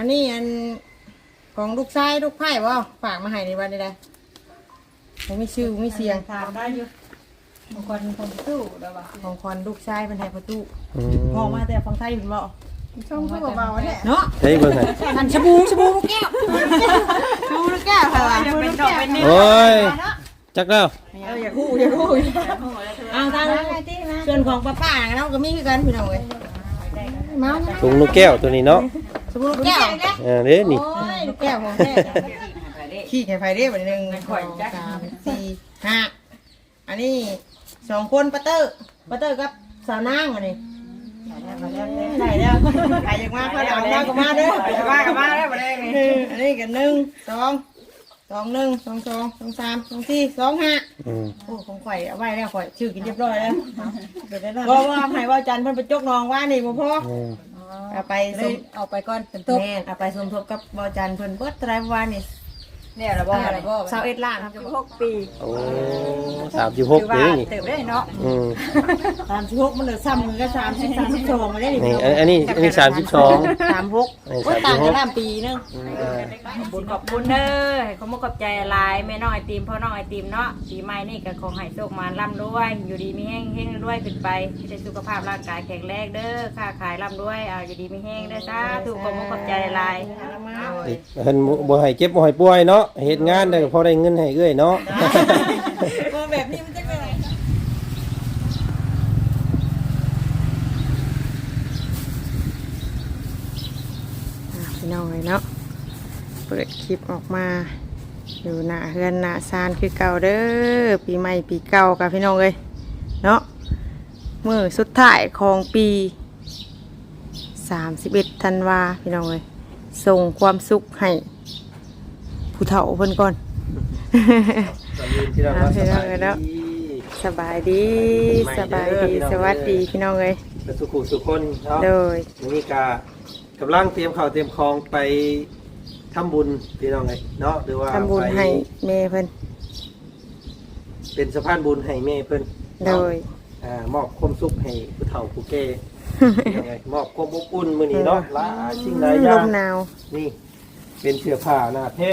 อันนี้อันของลูกชายลูกไผ่บ่ฝากมาให้ในวันนี้ได้ผมมีชื่อผมมีเสียง ถามได้อยู่บางคนคนตู้แล้วว่ะของคอนลูกชายเป็นไทยประตูอืมมองมาแต่ฟังไทยเห็นบ่ช่องก็เบาๆเนี่ยเนาะเฮ้ยเบิ่งให้อันชะบูชะบูลูกแก้วชะบูลูกแก้วค่ะจะเป็นดอกเป็นนี่โอ้ยจักแล้วเอออย่าคู่อย่าคู่เอาทางส่วนของป้าป้าๆเราก็มีคือกันพี่น้องเอ้ยเมาส์นะ ถุงนกแก้วตัวนี้เนาะ ชะบูลูกแก้วเออเด้นี่โอ้ยลูกแก้วของแท้ขี้ไข่ไฟเรียบหนึ่งสองสามสี่ห้าอันนี้สองคนปัตเตอร์ปัตเตอร์กับสาวนางอันนี้ได้แล้วใครอยากมาเขาเอามาก็มาเด้อมากับมาได้บ่ได้ไงเอออันนี้กันหนึ่งสองสองหนึ่งสองสองสองสามสองสี่สองห้าอืมโอ้ของข่อยเอาไว้แล้วข่อยชื่อกินเรียบร้อยแล้วก็ว่าให้ว่าจันทร์เพิ่นไปจกน้องว่านี่บ่พออืม เอาไปสมเอาไปก่อนเป็นแตุ๊บม่นเอาไปสมทบกับบ่จันทร์เพิ่นเบิดไตรวันนี่ เนี่ยระบบ่บระบสาวเอ็ดล้านจะหกปีโอ้สามสิบหกว่าเด้นี่เติบได้เนาะอืมสามสิบหกมันเหลือซ้ำมือก็สามสิบสามสิบสองมาได้ดินี่อันอันนี้อันนี้สามสิบสองสามหกอันนี้โอ้ยสามสิบหกต่างกันล้านปีนึงบุญขอบคุณเด้อให้เขามาขอบใจหลายแม่น้องไอติมพ่อน้องไอติมเนาะปีใหม่นี่ก็ขอให้โชคมาร่ำรวยอยู่ดีมีแห้งแห้งรวยขึ้นไปให้ได้สุขภาพร่างกายแข็งแรงเด้อค้าขายร่ำรวยเอาอยู่ดีมีแห้งเด้อสาธุขอมาขอบใจหลาย เพิ่นบ่ให้เจ็บบ่ให้ป่วยเนาะเฮ็ดงานได้พอได้เงินให้เอ้อยเนาะแบบนี้มันจะเป็นไงพี่น้องเลยเนาะเปิดคลิปออกมา อยู่หน้าเฮือนหน้าซานคือเก่าเด้อปีใหม่ปีเก่ากับพี่น้องเลยเนาะมือสุดท้ายของปี 31ธันวาพี่น้องเลยส่งความสุขให้ ผู้เฒ่าเพิ่นก่อนที่เราสบายเอาเสร็จแล้วดี สบายดีสบายดีสวัสดีพี่น้องเลยและสุขุสุขคนเนาะโดยนี่กากำลังเตรียมข้าวเตรียมของไปทำบุญพี่น้องไงเนาะหรือว่าทำบุญไปให้แม่เพิ่นเป็นสะพานบุญให้แม่เพิ่นโดยอ่ามอบความสุขให้ผู้เฒ่าผู้แก่พี่น้องไงมอบความอบอุ่นมื้อนี้เนาะหลายสิ่งหลายอลย่างมหนาวนี่เป็นเสื้อผ้าหน้าแพร่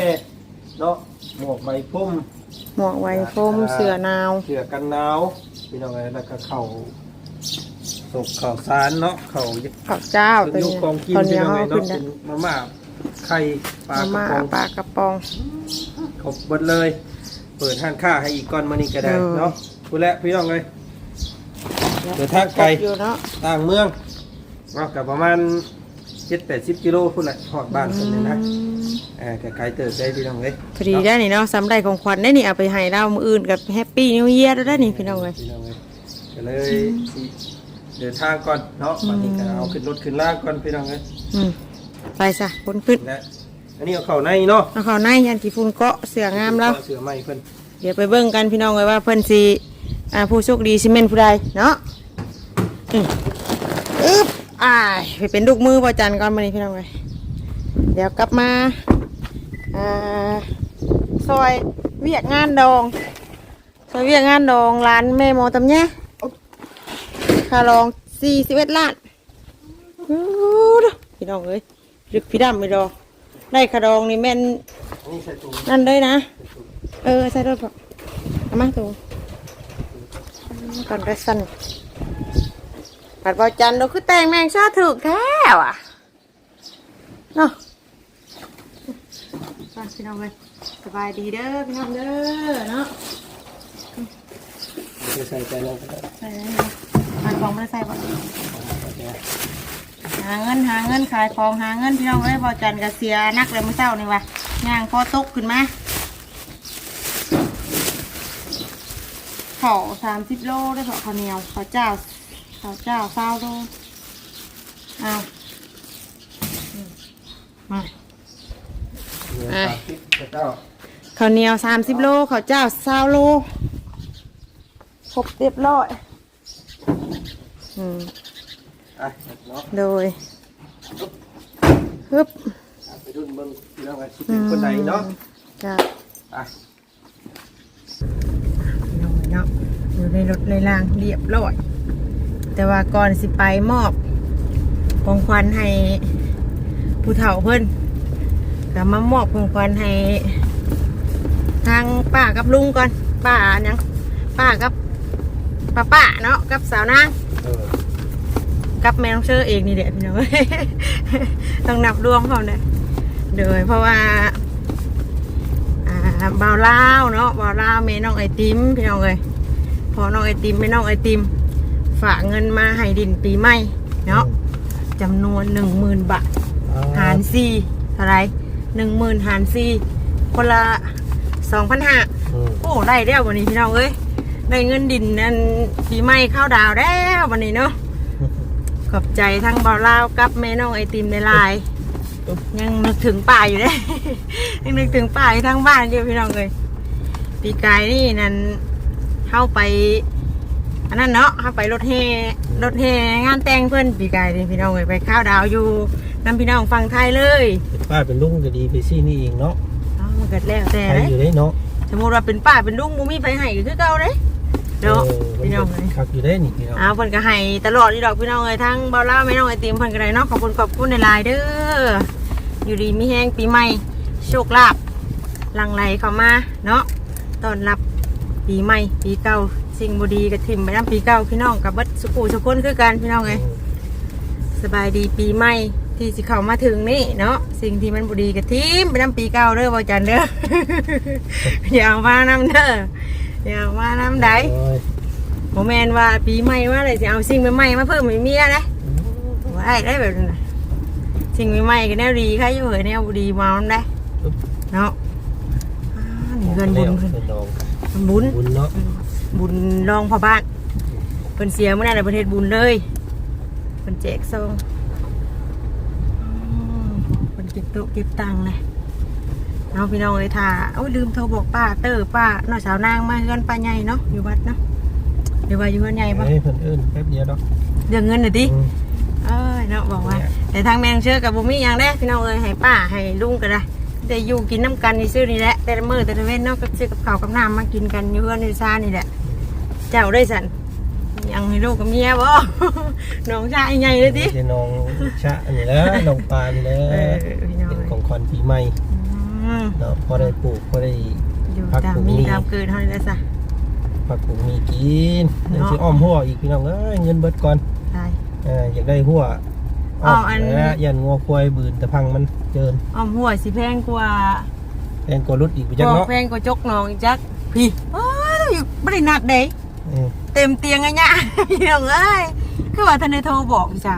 เนาะหมวกใบพุ่มหมวกไวโฟมเสื้อหนาวเสื้อกันหนาวพี่น้องไงแล้วก็เข่าศกเข่าสารเนาะเข่าข้าวเจ้าเป็ตัวนลูกนี้กองกินตอนพี่นี้น้องเอาไงขึ้เนาะนเป็นมาม่าไข่ปลามากระม่าป๋องปลากระป๋อง ครบหมดเลย เปิดห้านค้าให้อีกก้อนมานี่ก็ได้เออ เนาะพูดแล้วพี่น้องเลยเดินทางไกล อยู่เนาะ ต่างเมืองเนาะกับประมาณ เจ็ดแปดสิบกิโลพูดแหละหอดบ้านคนนี้นะอืมอ่าแต่ไกลเติบได้พี่น้องเลยพอดีได้นี่เนาะสำได้ของขวัญได้นี่เอาไปให้เรามืออื่นกับแฮปปี้นิวเยียร์ได้นี่พี่น้องเลยพี่น้องเลยก็เลยสิเดินทางก่อนเนาะวันนี้ก็เอาขึ้นรถขึ้นล่างก่อนพี่น้องเลยอืมไปซะคนขึ้นและอันนี้เอาเข่าในเนาะเอาเข้าในยันกี่ฝุ่นเกาะเสืองามแล้วเสือไม้เพิ่นเดี๋ยวไปเบิ่งกันพี่น้องเลยว่าเพิ่นสิอ่าผู้โชคดีสิเมนผู้ใดเนาะอืมอึ๊บ อ่าไปเป็นลูกมือบ่จันก่อนมานี่พี่น้องเลยเดี๋ยวกลับมาอ่าซอยเวียกงานดองซอยเวียกงานดองร้านแม่โมตำแย่ค่ารองสี่สิบเอ็ดล้านอู้ดพี่น้องเอ้ยลึกพี่ดำไม่ดอได้คารองนี่แม่นนั่นเลยนะ เออใส่รถบอกเอามาตูก่อนกระสัน ผัดบอจันเราคือแต่งแมงชาถูกแท้ว่ะเนาะไปพี่น้องเลยสบายดีเด้อพี่น้องเด้อเนาะไม่ใส่ใจลงก็ได้ใส่ได้เลยขายของไม่ได้ใส่บ่หาเงินหาเงินขายของหาเงินพี่น้องเอ้ยบอจันก็เสียนักเลยเมื่อเช้านี่ว่ะย่างพอตกขึ้นมาเขาสามสิบโลได้เพราะข้าวเหนียวข้าวเจ้า ข้าวเจ้าเศร้าโลเอาอืมมาเหลือสามสิบเก้าข้าวเหนียวสามสิบโลข้าวเจ้าเศร้าโลครบเรียบร้อยอืมอะเนาะโดยฮึบอะไปดูเบิ่งพี่น้องกันสิเป็นคนใดเนาะจ้าอะน้อยเนาะอยู่ในรถในรางเรียบร้อย แต่ว่าก่อนสิไปมอบของขวัญให้ผู้เฒ่าเพิ่นก็มามอบของขวัญให้ ทางป้ากับลุงก่อนป้าอันยังป้ากับป้าป้าเนาะกับสาวนางกับแม่น้องเชอเองนี่แหละพี่น้องต้องนับรวมเขาเนี่ยเดยเพราะว่าอ่าบ่าวลาวเนาะบ่าวลาวแม่น้องไอติมพี่น้องเลยพอน้องไอติมแม่น้องไอติม ฝากเงินมาให้ดินปีใหม่เนาะจำนวนหนึ่งหมื่นบาทหารสี่เท่าไหรหนึ่งหมื่นหารสี่คนละสองพันห้าอืมโอ้ได้แล้ววันนี้พี่น้องเอ้ยได้เงินดินนั่นปีใหม่เข้าวดาวแล้ววันนี้เนาะขอบใจทั้งบ่าวลาวกับแม่น้องไอติมในไลน์ยังนึกถึงป่าอยู่เลยยังนึกถึงป่าอยู่ทั้งบ้านอยู่พี่น้องเลยปีกายนี่นั่นเข้าไป อันนั้นเนาะเข้าไปรถแห่รถแห่งานแต่งเพื่อนปีกายนี่พี่น้องเลยไปข้าวดาวอยู่น้ำพี่น้องฟังไทยเลยเป็นป้าเป็นลุงก็ดีไปซี่นี่เองเนาะอ้าวมันเกิดแล้วแต่ใครเลยอยู่ได้เนาะสมมติว่าเป็นป้าเป็นลุงมูมีไฟให้ก็คือเก่าเลยเนาะเออพี่น้องมัเลย คักอยู่ได้นี่พี่น้องอ้าวเพิ่นก็ให้ตลอดนี่ดอกพี่น้องเลยทั้งเบาเล่าแม่น้องไอติมเพิ่นก็ได้เนาะขอบคุณขอบคุณในไลน์เด้ออยู่ดีมีแห้งปีใหม่โชคลาภหลังไหลเข้ามาเนาะต้อนรับปีใหม่ปีเก่า สิ่งบดีกับทิมไปน้ำปีเก่าพี่น้องกับเบิดสุขุสุขคนคือกันพี่น้องเลยสบายดีปีใหม่ที่สิเข้ามาถึงนี่เนาะสิ่งที่มันบดีกับทิมไปน้ำปีเก่าเด้อบ่จันเด้ออย่าเอามานำเด้ออย่าเอามานำใดโอ้ยโมแมนว่าปีใหม่ว่าอะไรจะเอาสิ่งใหม่ๆมาเพิ่มให้เมียนะว่าได้ได้แบบนั้นน่ะสิ่งใหม่ๆก็แนวดีค่ะอยู่เหยแนวบ่ดีมาเอาได้เนาะอ่านี่เงินบุญเพิ่เพิ่นนน้องบุญบุญเนาะ บุญรองพ่อบ้านเพิ่นเสียเมื่อนั้นในประเทศบุญเลยเพิ่นแจกซองอืมเพิ่นเก็บโต๊ะเก็บตังค์เลยเอาพี่น้องเลยท่าโอ้ยลืมโทรบอกป้าเตอร์ป้าน้องสาวนางมาเฮือนป้าใหญ่เนาะอยู่วัดเนาะเดี๋ยวว่าอยู่เฮือนใหญ่ปะเฮ้ยเพิ่นเอิ้นแป๊บเดียวเนาะเรื่องเงินหน่อยดิอืมเอ้ยเนาะบอกว่า แต่ทางแมงเชื่อกับบุมี่ยังได้พี่น้องเอ้ยให้ป้าให้ลุงก็ได้แต่อยู่กินน้ำกันนี่ซื้อนี่แหละแต่ละมื้อแต่ละเว้นเนาะก็ซื้อกับข้าวกับน้ำมากินกันอยู่เพื่อนในซานี่แหละ เจ้าได้สันยังให้ลูกกับเมียบ่ น้องชายใหญ่เลยดิเดี๋ยวน้องชะนี่แหละน้องปานนี่แหละเออพี่น้อง เป็นเอ้ยของขวัญปีใหม่อืมเนาะพอได้ปลูกพอได้ อยู่พักตามตรงมีนี้ ตามเกิดเท่านี้แหละซะผักปลูกมีกินเนาะเดี๋ยวสิอ้อมหัวอีกพี่น้องเอ้ยเงินเบิดก่อนใช่เอออยากได้หัวอ้ออัน แล้วยันงัวควายบืนแต่พังมันเจินอ้อมหัวสิแพงกว่าแพงกว่ารุดอีกไปจักบอกเนาะแพงกว่าจกน้องอีกจักพี่อ้าวไม่ได้นัดเด้ เออเต็มเตียงไงเนี่ยพี่น้องเอ้ยคือว่าท่านได้โทรบอกพี่จ้า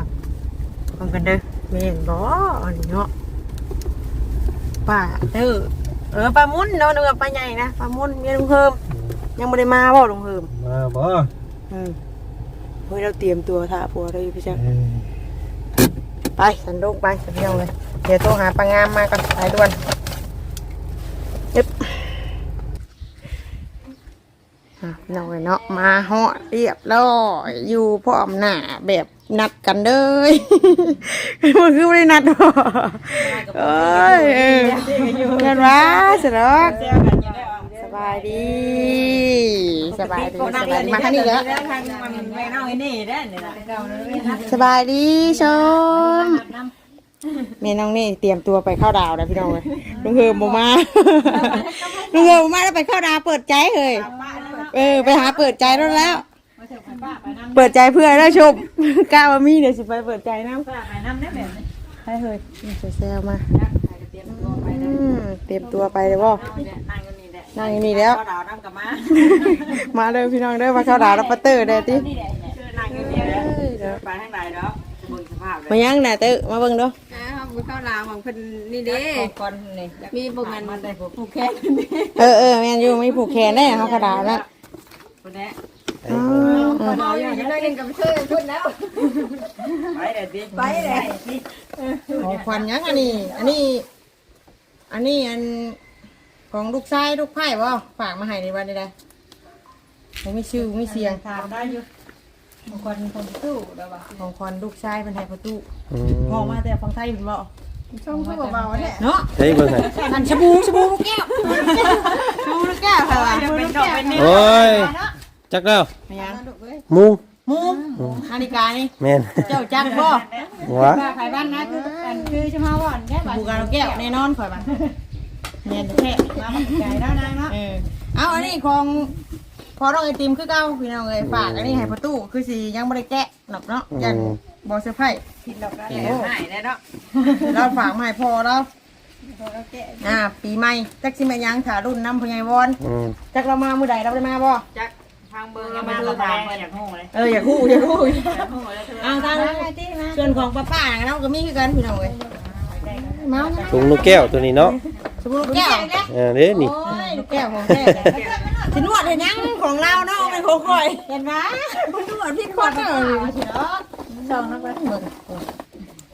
ฟังกันเด้อเมนบออันนี้เนาะป้าเด้อเออป้ามุนเนาะนึกว่าป้าใหญ่นะป้ามุนเมียลุงเพิ่มยังไม่ได้มาบ่ลุงเพิ่มมาบ่อืมเฮ้ยเราเตรียมตัวท่าผัวได้อยู่พี่จ้าเออไปสันโดกไปสันเดียวเลยเดี๋ยวโทรหาปางามมาก่อนสายด่วนยึบ อะพี่น้องเลยเนาะมาเหาะเรียบร้อยอยู่พร้อมหน้าแบบนัดกันเลยมันคือไม่ได้นัดหรอเอ้ยเออกันวะเสร็จแล้วสบายดีสบายดีสบายดีมาทางนี้แล้วทางมันแม่น้องไอ้นี่ได้เนี่ยนะเก่าเลยสบายดีชมแม่น้องนี่เตรียมตัวไปเข้าดาวแล้วพี่น้องเลยลุงเฮิมบมาลุงเฮิมบ่มาแล้วไปเข้าดาวเปิดใจเลย เออไปหาเปิดใจแล้วแล้วเปิดใจเพื่อได้ชมกล้ามามีเดี๋ยวสิไปเปิดใจน้ำป้าไปน้ำได้แบบนี้ให้เฮ้ยนี่แซวๆมาเตรียมตัวไปอืมเตรียมตัวไปเลยบ่นั่งอยู่นี่แหละนั่งอยู่นี่แล้วข้าวดาวน้ำกับมามาเลยพี่น้องเด้อมาเข้าดาวแล้วปะเตอร์เด้อตินั่งอยู่นี่แล้วไปทางไหนเนาะเบิ่งสภาพเลยมายังน่ะเตอมาเบิ่งเด้ออ้าวบุเข้าลาวของเพิ่นนี่เด้ ก่อนนี่มีบุกันมันได้ผมผูกแขนนี่เออเออแม่นอยู่ไม่ผูกแขนได้เขาเข้าดาวแล้ว คนนี้อ๋อเราอยู่ในนั้นกับเชื่อพุ่นแล้ว ไปเลยดิไปเลยของขวัญยังอันนี้ อันนี้ อันนี้อันของลูกชายลูกไผ่บ่ฝากมาให้ในวันนี้ได้ผมมีชื่อมีเสียงถามได้อยู่คนคนตู้แล้วป่ะของขวัญลูกชายเป็นไทยประตูอืพอมาแต่ฟังไทยอยู่บ่ ช่องคือเบาๆเนี่ยเนาะเฮ้ยเบิ่งให้อันชะบูชะบูลูกแก้วชะบูลูกแก้วค่ะว่ะเป็นดอกเป็นนี่โอ้ยจักแล้วไม่ยังมุงมูนาฬิกานี่แม่นเจ้าจักบ่หัวว่าใครบ้านนะคืออันคือจะมาว่อนแค่บ้านผูกกาแก้วแน่นอนข่อยบัดเนียนแท้มาขอบใจแล้วนางเนาะเออเอาอันนี้ของพอน้องไอติมคือเก่าพี่น้องเอ้ยฝากอันนี้ให้ประตูคือสิยังบ่ได้แกะหรอกเนาะยัน บ่เซอร์ไพรส์กินดอกได้หายแล้วเนาะเราฝากมาให้พ่อเราอ่า ปีใหม่จักสิแม่ยังถารุ่นน้ำพญายวอนอืมจักเรามามื้อใดเราได้มาบ่จักทางเบิ่งยังมาตัวทางเพิ่นอยากฮู้เลยเอออยากฮู้อยากฮู้อยากฮู้แล้วเธออ่าทางนั้นส่วนของป้าป้าๆเราก็มีคือกันพี่น้องเอ้ยเมานะถุงลูกแก้วตัวนี้เนาะสมมุติแก้ว เออเด้นี่ โอ้ยลูกแก้วของแท้ สินวดให้ยังของเราเนาะเป็นของข่อย เห็นไหมคุณนวดพี่คนเนาะสองนะเพิ่นเบิ่ง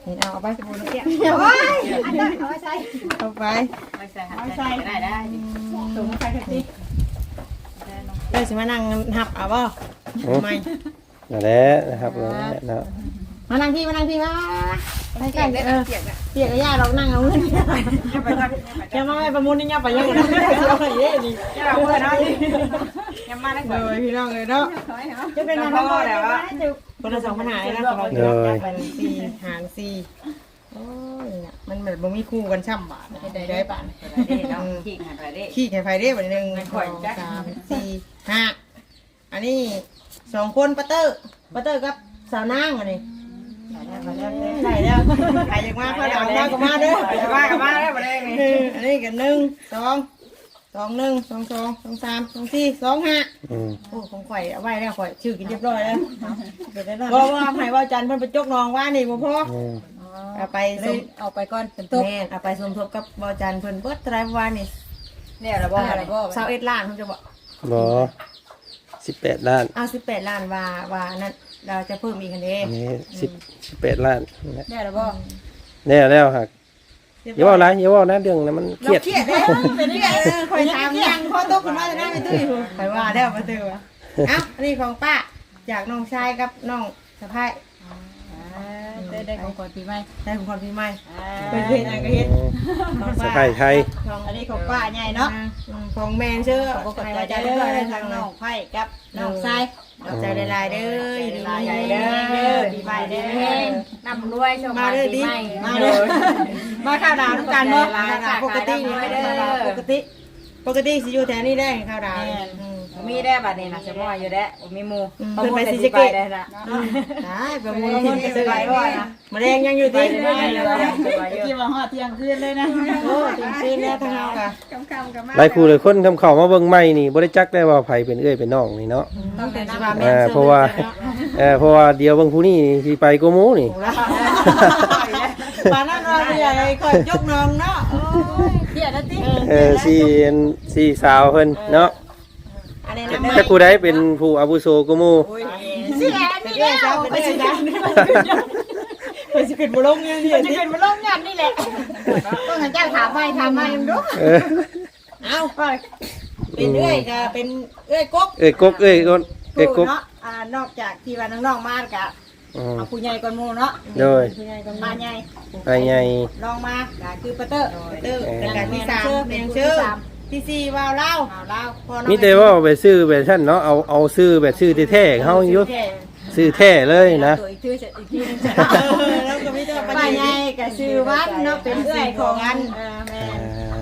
เห็นเอาเอาไปสมมุติแก้วโอ้ยอันนั้นเอาไว้ใส่เอาไปไม่ใส่ไม่ใส่ได้ได้ถุงใส่กะติเอ้ยสิมานั่งหับเอาบ่ไม่นั่นแหละนะครับนั่นแหละเนาะ มานั่งพี่มานั่งพี่มาไปกันเออเปียกกับย่าเรานั่งเอาเงินแกมาให้ประมูลนี่ย่าไปยังไงเอาไปเย่ดิจะเอาเพิ่นเนาะยังมาได้เลก่อนยพี่น้องเลยเนาะจะเป็นพ่อแล้วว่าคนละสองปัญหาเลยนะของเราจะรับกันสี่หารสี่โอ้ยเนี่ยมันแบบบ่มีคู่กันช่ำบาทได้ได้บาทได้เนาะขี้หันไปได้ขี้ไข่ไฟได้บันหนึ่งสองสามสี่ห้าอันนี้สองคนปัตเตอร์ปัตเตอร์กับสาวนางอันนี้ ใช่แล้วใครอยากมาเขาเอามาก็มาเด้อจะมากับมาได้บ่ได้ไงเอออันนี้กันหนึ่งสองสองหนึ่งสองสองสองสามสองสี่สองห้าอืมโอ้ของข่อยเอาไว้แล้วข่อยชื่อกินเรียบร้อยแล้วก็ว่าให้ว่าจันทร์เพิ่นไปจกน้องว่านี่บ่พออืมเอาไปสมเอาไปก่อนเป็นตัตุ๊วกแม่นเอาไปสมทบกับบ่จันทร์เพิ่นเบิดไตรวันนี่เนี่ยระบ่อะไรบ่สาวเอ็ดล้านเพิ่นจะบอกบ่สิบแปดล้าน เอาสิบแปดล้านว่าว่านั่น เราจะเพิ่มอีกคันเด้อันนี้สิบสิบแปดล้านนะได้แล้วบ่แน่แล้วหักอย่าว่าอะไรอย่าว่านะเรื่องนั้นมันเครียดเครียดเด้เป็นเครียดเออข่อยถามยังพอตกขึ้นมาจะได้ไม่ตื้ออยู่ข่อยว่าแล้วมาตื้อว่ะเอ้าอันนี้ของป้าจากน้องชายกับน้องสะพ้ายได้ได้ของขวัญปีใหม่ได้ของคนพี่ใหม่เป็นเฮ็ดอันก็เฮ็ดของสะป้าพายไทยของอันนี้ของป้าใหญ่เนาะของแมนเชื่อขอบคุณให้ใจว่าเด้จะอได้ทางน้องไผ่กับน้องชาย ขอบใจหลายๆเด้อยินดีใหญ่เด้เด้ออปีปีใหม่เด้อนำด้วยชมมาเด้อดิมาเด้อมาข้าวดาวทุกกันาะปกตินี่ไม่ได้ปกติ ปกติสิอยู่แถวนี้ได้ข้าวดาวอื มมีได้บัดนี้นะสมอยอยู่ได้มีหมู่เพิ่นไปศรีสะเกษได้ละได้ประมูลที่จะซื้อไว้มาแดงยังอยู่ที่กี่ว่าฮอดเที่ยงคืนเลยนะโอ้ถึงซื้อแล้วทั้งเฮาค่ะคำๆกับมาหลายคู่เลยคนทำเข้ามาเบิ่งใหม่นี่บ่ได้จักได้ว่าไผเป็นเอ้ยเป็นน้องนี่เนาะต้องเป็นสภาพแม่เออเพราะว่าเออเพราะว่าเดี๋ยวเบิ่งผู้นี้สิไปกูหมูนี่ปานนั้นเราใหญ่ก่อนยกน้องเนาะโอ้ยเที่ยงแล้วติเออสี่สี่สาวเพิ่นเนาะ อันนี้น้ำมันถ้ากูได้เป็นผู้อาวุโสกูหมูเสียนี่แล้วไปสิกันไปสิขึ้นบ่ลงยังเดียวจะเป็นมาลงงานนี่แหละต้องให้เจ้าถามไปถามมายังดูเออเอาไปเป็นเอ้ยก็เป็นเอ้ยกกเอ้ยกกเอ้ยกกเอ้ยกกเนาะอ่านอกจากที่ว่าน้องๆมากะอืมเอาผู้ใหญ่ก่อนหมู่เนาะโดยผู้ใหญ่ก่อนมาใหญ่ไปไงลองมาก็คือปะเตอร์ปะเตอร์เออแล้วก็ที่สามแมงชื่อ ที่สี่วาวเล่าาวเล่าพอน้องมีแต่ว่าไปซื้อแบบท่านเนาะเอาเอาซื้อแบบซื้อแท้ๆเฮาอยู่ซื้อแท้เลยนะตัวอีกชื่ออีกทีนึงเออแล้วก็มีแต่ป้าใหญ่ก็ชื่อวันเนาะเป็นเอื้อยของอันเออ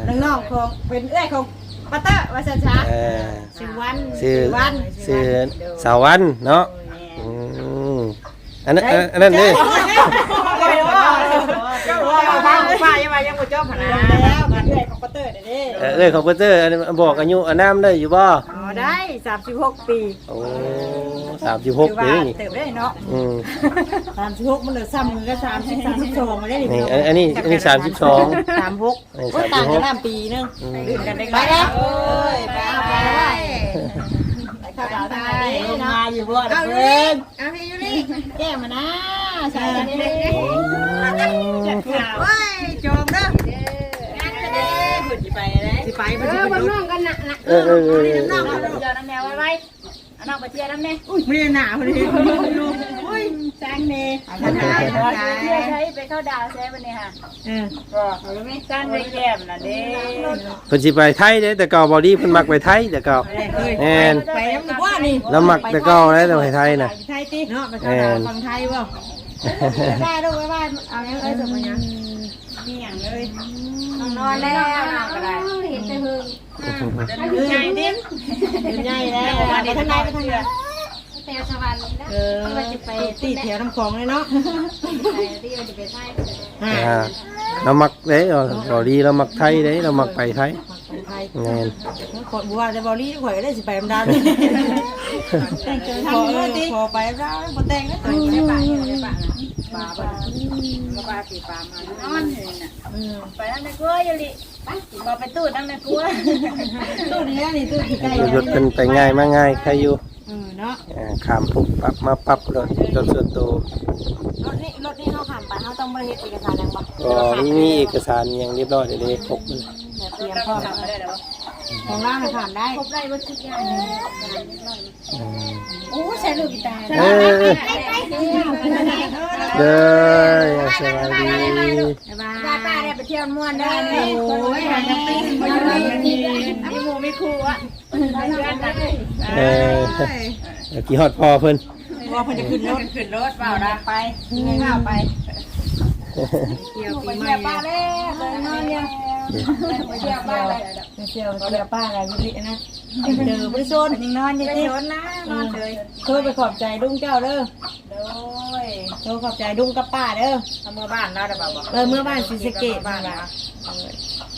แม่น้องๆของเป็นเอื้อยของปะเตอร์ว่าซั่นซะเออชื่อวันซื้อวันซื้อสาววันเนาะอืมอันนั้นอันอันนั้นนี่ไปว่าเจ้าว่าป้าป้ายังมายังบ่จบหั่นนะแล้วกันเอื้อยของปะเตอร์เด้เออเอ้ยคอมพิวเตอร์อันนี้บอกอายุอานามได้อยู่บ่อ๋อได้36ปีโอ้สามสิบหกปีนี่เติบได้เนาะอืมสามสิบหกมันเหลือซ้ำมันก็สามสิบสามสิบสองมาได้ดินี่อันอันนี้อันนี้สามสิบสอง สามหกอันนี้โอ้ยสามต่างสิบหกันกน้ำปีนึงอืมดื่มกันได้ไปแล้วเอ้ยไปเอาไปเลยไปข้าวดาวทางไหนเนาะอยู่บ่เอาอยู่นี่เอาพี่อยู่นี่แก้มานะใส่กันนี่โอ้ยจองเด้องานจะ ดีสิไปเลยสิไปเออบ้านน้องกันน่ะน่ะเออเออเออเออเจ้าน้ำแมวไว้ไว้อันน้องไปเที่ยวน้ำเนี่อุ้ยไม่ได้หนาพอดีลูกอุ้ยจังเน่ไปเที่ยวใช้ไปเข้าดาวใช้วันนี้ค่ะเออก็ไม่สร้างได้แก้มนะเด้เพิ่นสิไปไทยเด้แต่เก่าบ่ดีเพิ่นมักไปไทยแต่เก่าเอ้ยแม่นไปน้ำว่านี่แล้วมักแต่เก่าแล้วแต่ไปไทยน่ะ ไทยติเนาะไปเข้าดาวฟังไทยบ่ได้ลูกบ๊ายบาเอายังเอ้ยส่งมายัง มีอย่างเลยนอนแล้วนอนก็ได้เห็นแต่เพิ่งใหญ่ดิใหญ่แล้วไปทางไหนไปทางไหนแต่สวรรค์นี่นะเออไปตีแถวน้ำคลองเลยเนาะไปที่มันจะไปใช่อ่าอ่าเรามักเด้เออบ่ดีเรามักไทยเด้เรามักไปไทยไปไทยแม่นขอบัวจะบอลี่ข่อยได้สิไปดำดำแต่งเกินขอเออขอไปดำบ่แต่งนะไปได้ป่าอยู่ได้ ป่านะป่าบ่ก็ป่าสีป่ามานอนเลยน่ะไปนั่งในครัวอยู่ลิไปบ่ไปตู้นั่งในครัวตู้นี้นี่ตู้ที่ใกล้รถเป็นไปง่ายมาง่ายใครอยู่เออเนาะอ่าขามปุ๊บปรับมาปรับรถรถส่วนตัวรถนี่รถนี่เขาขับไปเขาต้องบริเวณเอกสารยังบ่ก็มีเอกสารอย่างเรียบร้อยเด้ครบเลย เตรียมพร้อม ของล่างผ่านได้ครบได้วัตถุกอย่างอืมโอ้ใช่ลูกกีตาร์เออเด้อสวัสดีป้าป้าได้ไปเที่ยวม่วนได้โอ้ยหาจังปิ้งไปอยู่นี่มีหมูมีครูอะเออเมื่อกี้ฮอดพ่อเพิ่นว่าเพิ่นจะขึ้นรถขึ้นรถเปล่านะไปไม่เปล่าไปเกี่ยวปีไปใหม่เที่ยวป้าแล้วเลยนอนเนี่ยไป เที่ยวป้าเลยเกี่ยวเกี่ยวป้าอะไรยุรินะเจอบริโซนยังนอนยังชนนะนอนเลยเคยไปขอบใจดุ้งเจ้าเด้อโดยเคยขอบใจดุ้งกับป้าเด้อทำเมื่อบ้านแล้วได้ป่าวบอกเออเมื่อบ้านศรีสะเกษบ้านละ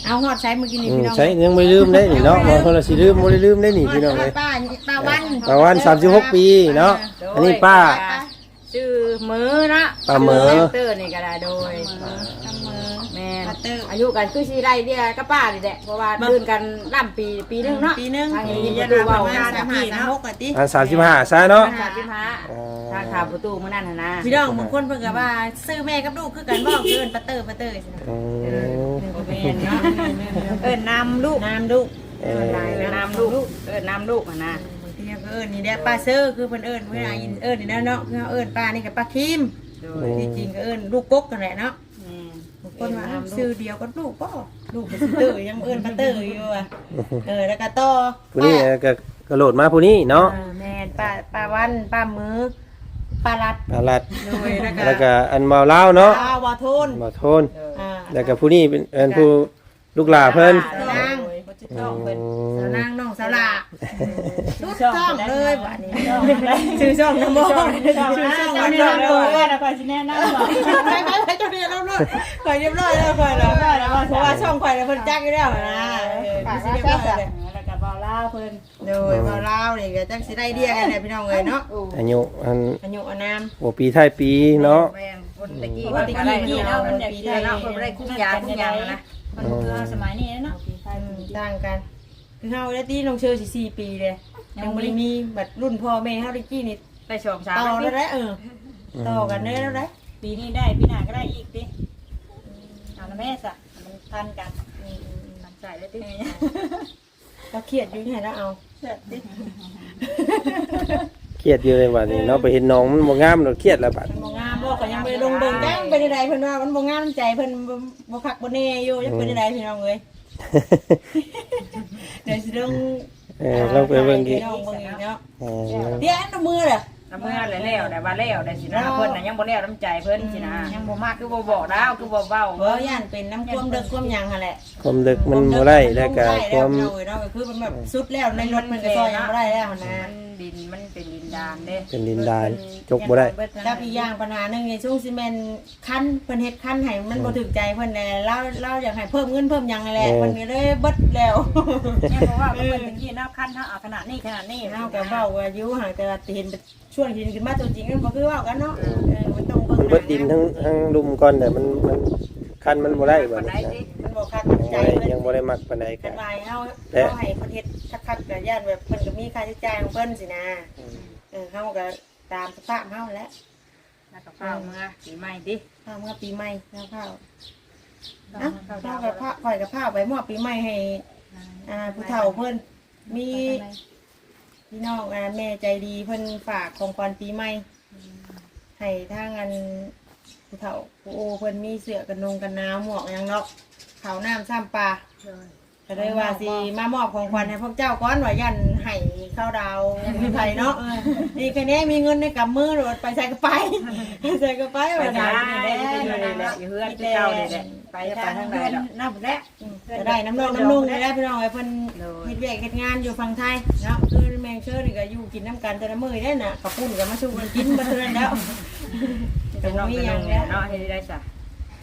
เอาหอดใช้เมื่อกี้นี่อืมพี่น้องใช้ยังไม่ลืมได้นี่เนาะบางคนเราสิลืมบ่ได้ลืมได้นี่พี่น้องเลยป้าป้าวันประมาณ36ปีเนาะอันนี้ป้าชื่อมือนะป้าเหมอเตอร์นี่ก็ได้โดย ทำมือแม่ปัตเตอร์ อายุกันคือชีไรเดียกับป้าดิแหละเพราะว่าดืนกันล่ำปีปีนึงเนาะปีนึงทางปีนี้ยัประนตูประเบามาณงานสามพี่ห้าสามเนาะหกอะติอัน35ซะเนาะ สามสิบห้าอ่าทางขาประตูมื่อนั้นนะพี่น้องบางคนเพิ่งกับว่าซื้อแม่กับลูกคือกันบอกเอินปัตเตอร์ปัตเตอร์สินะอืมแม่เนาะเอิญนำลูกน้ำลูกเออเอิญนำลูกเอิญนำลูกนะบางทีก็เอิญนี่แหละป้าเซอร์คือเพิ่นเอิญเวลาอินเอิญนี่นะเนาะคือเอิญป้านี่กับป้าคิมโดยที่จริงก็เอิญลูกกกกันแหละเนาะบาง คนว่าซื้อเดียวก็ลูกก็ลูกก็ซื้อเตอร์ยังเอิญปัตเตอร์อยู่อะเออแล้วก็ต่อผู้นี้เออก็กระโดดมาผู้นี้เนาะเออแม่นป้าป้าวันป้ามือป้ารัดอาลัดโดยแล้วก็แล้วก็อันเมาเล่าวเนาะป้าวาโทนมาโทนอ่าแล้วก็ผู้นี้เป็นเป็นผู้ลูกหลาเพิ่นสาวนางอืมสาวนางน้อง สาวลาชุดช่องเลยบ้านนี้ชื่อช่องนะโมชื่อช่องนะโมเลยนะก่อนสิแน่นอนไปไปไปเจ้าเรียนแล้วเนาะข่อยเรียบร้อยแล้วข่อยแล้วเพราะว่าช่องข่อยเพิ่นจักอยู่แล้วนะเออสิเรียบร้อยเลยแล้วก็เบาล่าเพิ่นโดยมาลาวนี่ก็จังสิได้เดียกันแหละพี่น้องเอ้ยเนาะอายุอันอายุอานามหัวปีท้ายปีเนาะแม่คนตะกี้คนตะกี้นี่เนาะมันอยากกินเนาะคนได้คุ้มยาคุ้มยานะมันคือสมัยนี้เนาะต่างกัน คือเฮาได้ตีลงเชื่อสิ4ปีเลยยังบ่ได้มีบัดรุ่นพ่อแม่เฮาได้กี้นี่ได้สองสามต่อแล้วได้เออต่อกันได้แล้วได้ปีนี้ได้ปีหน้าก็ได้อีกดิเอาละแม่สะมันทันกันมันใจได้ดิก็เครียดอยู่นี่แล้วเอาเครียดอยู่เลยว่านี่เนาะไปเห็นน้องมันบ่งามเราเครียดแล้วบัดบ่งามบ่ก็ยังบ่ได้ลงเบิ่งจังเป็นจังไดเพิ่นว่ามันบ่งามใจเพิ่นบ่บ่คักบ่แน่อยู่ยังเป็นจังไดพี่น้องเอ้ย เดี๋ยวสิลงเออเราไปเบิ่งอีกพี่น้องเบิ่งอีกเนาะเออเดี๋ยวอันเอามือเด้อ น้ำเมื่อแล้วแล้วแต่ว่าแล้วแต่สินะเพิ่นน่ะยังบ่แล้วน้ำใจเพิ่นสินะยังบ่มากคือบ่บอกดาวคือบ่เว้าเพราะย่านเป็นน้ำท่วมเด็กท่วมหยังหั่นแหละความดึกมันบ่ได้แล้วก็ความเราเนาะคือมันแบบสุดแล้วในรถมันก็ซอยยังบ่ได้แล้วหั่นนะมันดินมันเป็นดินดานเด้เป็นดินดานจกบ่ได้แล้วอีกอย่างปัญหาหนึงในช่วงซีเมนต์คันเพิ่นเฮ็ดคันให้มันบ่ถึกใจเพิ่นแน่เราเราอยากให้เพิ่มเงินเพิ่มหยังนั่นแหละมันก็เลยเบิดแล้วยังบ่ว่าเพิ่นตะกี้น้าคันเฮาเอาขนาดนี้ขนาดนี้เฮาก็เว้าว่าอยู่ห่างแต่ว่าเห็น ช่วงที่ขึ้นมาตัวจริงมันบ่คือเว้ากันเนาะเออมันต้องเบิ่งมันเบิดดินทั้งทั้งลุมก่อนแต่มันมันคันมันบ่ได้บัดได้นี้ดิมันบ่คักยังใจบ่ได้เพิ่นยังบ่ได้มักปานใดกัก็นวายเฮาและเฮาให้ประเทศคักๆกับย่านแบบเพิ่นก็มีค่าใช้จ่ายของเพิ่นสินะเออเฮาก็ตามสภาพเฮาแหล้วแล้วก็ข้าวเมื่อปีใหม่ดิข้าวเมื่อปีใหม่ข้าวข้าวเอ้าข้าวกับข้าวข่อยกับข้าวไปมอบปีใหม่ให้อ่าผู้เฒ่าเพิ่นมี พี่น้องอ่าแม่ใจดีเพิ่นฝากของขวัญปีใหม่ให้ทางอันผู้เฒ่าผู้โอเพิ่นมีเสื้อกันนงกันหนาวหมวกหยังเนาะเขาวน้ำซ้ำปลาก็เลยว่าสิมามอบของขวัญให้พวกเจ้าก่อนว่ายันให้ข้าวดาวมีไผเนาะนี่แค่นี้มีเงินในกำมือโดดไปใส่กระไปใส่กระไปไปว่าได้ได้อยู่นี่แหละอยู่เฮือนที่เก่านี่แหละไปจะไปทางไหนดอกน้ำแล้วจะได้น้ำนองน้ำนุ่งได้แล้วพี่น้องไอ้เพิ่นโดยเฮ็ดเวียกเฮ็ดงานอยู่ฝั่งไทยเนาะคือแมงเชิญนี่ก็อยู่กินน้ำกันแต่ละมื้อได้น่ะกับปุ้นก็มาสู่กันกินมาเท่านั้นแล้วแต่เป็นบ่น้องมีเป็นหน้ยัองงเนี่แล้ยวเนาะเฮ็ดได้จ้ะ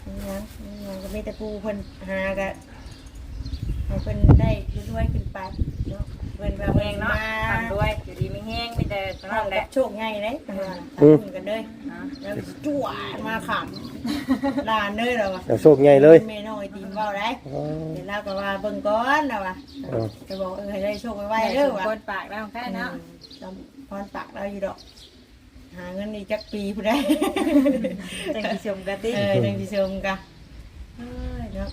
มีหยังมีหยังก็มีแต่ปูเพิ่นหาก็ให้เพิ่นได้รวยๆขึ้นไปเนาะ เพิ่นว่าแห้เพิ่งนเนาะมาทำด้วยอยู่ดีไม่แห้งมีแต่พร้นั่อนมแหกัละบโชคใหญ่เด้เพิ่นว่าอืมทำบุญกันเลยนะแล้วจวดมาขำลานเด้อแล้วว่ะเดี๋ยวโชคใหญ่เลยแม่น้องไอติมเว้าได้อ๋อเดี๋ยวเราก็ว่าเบิ่งก่อนนะว่ะอ๋อจะบอกเออให้ได้โชคไว้ได้เด้อสมว่ะคนปากแล้วแค่เนาะจำพรปากเราอยู่ดอก หาเงินอีกจักปีผู้ใดจังสิชมกันติเออจังสิเชิมกะเอ้ยเนาะ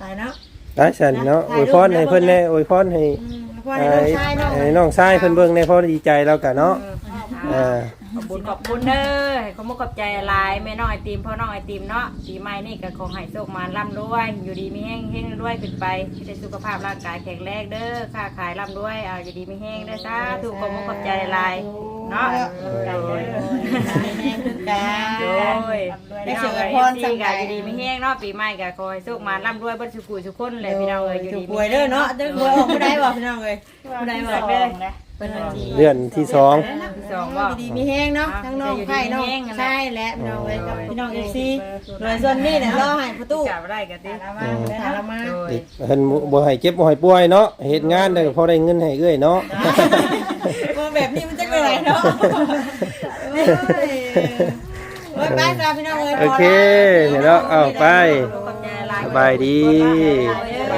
ตายเนาะ ได้สันเนาะอวยพรให้เพิ่นแน่อวยพรให้อืมแล้วพ่อให้น้องชายเนาะ ให้น้องชายเพิ่นเบิ่งในพอดีใจแล้วกันเนาะอ่า ขอบคุณขอบคุณเด้อให้เขามาขอบใจหลายแม่น้องไอติมพ่อน้องไอติมเนาะปีใหม่นี่ก็ขอให้โชคมาร่ำรวย อยู่ดีมีแห้งแห้งรวยขึ้นไปที่ได้สุขภาพร่างกายแข็งแรงเด้อค้าขายร่ำรวยเอาอยู่ดีมีแห้งเด้อจ้าถูกขอมาขอบใจหลายเนาะใจเด้อแห้งขึ้นกันโดยได้ได้เสีเสียยงงพพรรสั่สั่งงใจกายดีมีแห้งเนาะปีใหม่ก็ขอให้โชคมาร่ำรวยเบ่สุขุสุขคนเลยพี่น้องเอ้ยอยู่ถูดีกป่วยเด้อเนาะจะป่วยออกไม่ได้บ่พี่น้องเอ้ยไม่ได้บ่เด้อ เป็นวันที่เดือนที่สองสองบ่ดีมีแห้งเนาะทั้งน้องไข่น้องใช่และพี่น้องเอ้ยกับพี่น้องเอซีโดยส่วนนี้เนี่ยรอให้ประตูจับได้กันติถามมาถามมาโดยเพิ่นบ่ให้เจ็บบ่ให้ป่วยเนาะเฮ็ดงานได้ก็พอได้เงินให้เอ้อยเนาะมาแบบนี้มันจะเป็นไรเนาะโอ้ยโอ้ยไปจ้าพี่น้องเอ้ยโอเคเดี๋ยวเราเอาไปขอบใจหลายสบายดีเอ